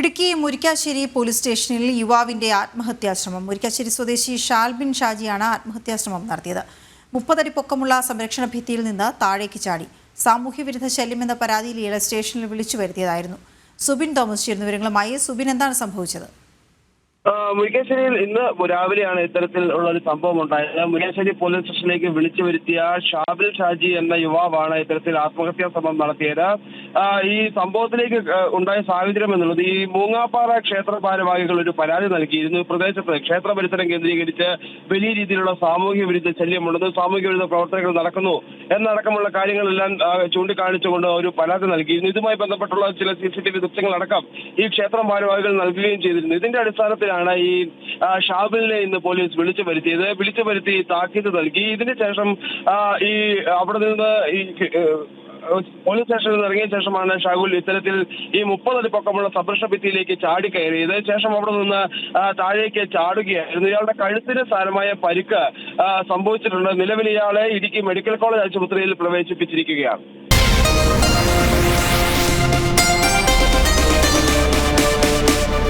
Idukki Murickassery police സ്റ്റേഷനിൽ യുവാവിന്റെ ആത്മഹത്യാശ്രമം. മുരിക്കാശ്ശേരി സ്വദേശി ഷാൽബിൻ ഷാജിയാണ് ആത്മഹത്യാശ്രമം നടത്തിയത്. മുപ്പതടി പൊക്കമുള്ള സംരക്ഷണ ഭിത്തിയിൽ നിന്ന് താഴേക്ക് ചാടി. സാമൂഹ്യ സാമൂഹ്യവിരുദ്ധ ശല്യമെന്ന പരാതിയിൽ ഇയാളെ സ്റ്റേഷനിൽ വിളിച്ചു വരുത്തിയതായിരുന്നു. സുബിൻ തോമസ് ചേരുന്ന വിവരങ്ങളുമായി സുബിൻ എന്താണ് സംഭവിച്ചത്? മുരിക്കാശ്ശേരിയിൽ ഇന്ന് രാവിലെയാണ് ഇത്തരത്തിൽ ഉള്ള ഒരു സംഭവം ഉണ്ടായത്. മുരിക്കാശ്ശേരി പോലീസ് സ്റ്റേഷനിലേക്ക് വിളിച്ചു വരുത്തിയ ഷാബിൽ ഷാജി എന്ന യുവാവാണ് ഇത്തരത്തിൽ ആത്മഹത്യാ ശ്രമം നടത്തിയത്. ഈ സംഭവത്തിലേക്ക് ഉണ്ടായ സാഹചര്യം എന്നുള്ളത് ഈ മൂങ്ങാപ്പാറ ക്ഷേത്ര ഭാരവാഹികൾ ഒരു പരാതി നൽകിയിരുന്നു. പ്രദേശത്ത് ക്ഷേത്ര പരിസരം കേന്ദ്രീകരിച്ച് വലിയ രീതിയിലുള്ള സാമൂഹ്യ വിരുദ്ധ ശല്യമുണ്ടെന്ന് സാമൂഹ്യ വിരുദ്ധ പ്രവർത്തനങ്ങൾ നടക്കുന്നു എന്നടക്കമുള്ള കാര്യങ്ങളെല്ലാം ചൂണ്ടിക്കാണിച്ചുകൊണ്ട് ഒരു പരാതി നൽകിയിരുന്നു. ഇതുമായി ബന്ധപ്പെട്ടുള്ള ചില സി സി ടി വി ദൃശ്യങ്ങളടക്കം ഈ ക്ഷേത്രം ഭാരവാഹികൾ നൽകുകയും ചെയ്തിരുന്നു. ഇതിന്റെ അടിസ്ഥാനത്തിലാണ് ഈ ഷാബിലിനെ ഇന്ന് പോലീസ് വിളിച്ചു വരുത്തിയത് വിളിച്ചു വരുത്തി താക്കീത് നൽകി. ഇതിനു ശേഷം ഈ അവിടെ നിന്ന് ഈ പോലീസ് സ്റ്റേഷനിൽ നിന്ന് ഇറങ്ങിയ ശേഷമാണ് ഷാഹുൽ ഇത്തരത്തിൽ ഈ മുപ്പതടി പൊക്കമുള്ള സംരക്ഷണ ഭിത്തിയിലേക്ക് ചാടി കയറിയത്. ശേഷം അവിടെ നിന്ന് താഴേക്ക് ചാടുകയായിരുന്നു. ഇയാളുടെ കഴുത്തിന് സാരമായ പരിക്ക് സംഭവിച്ചിട്ടുണ്ട്. നിലവിൽ ഇയാളെ ഇടുക്കി മെഡിക്കൽ കോളേജ് ആശുപത്രിയിൽ പ്രവേശിപ്പിച്ചിരിക്കുകയാണ്.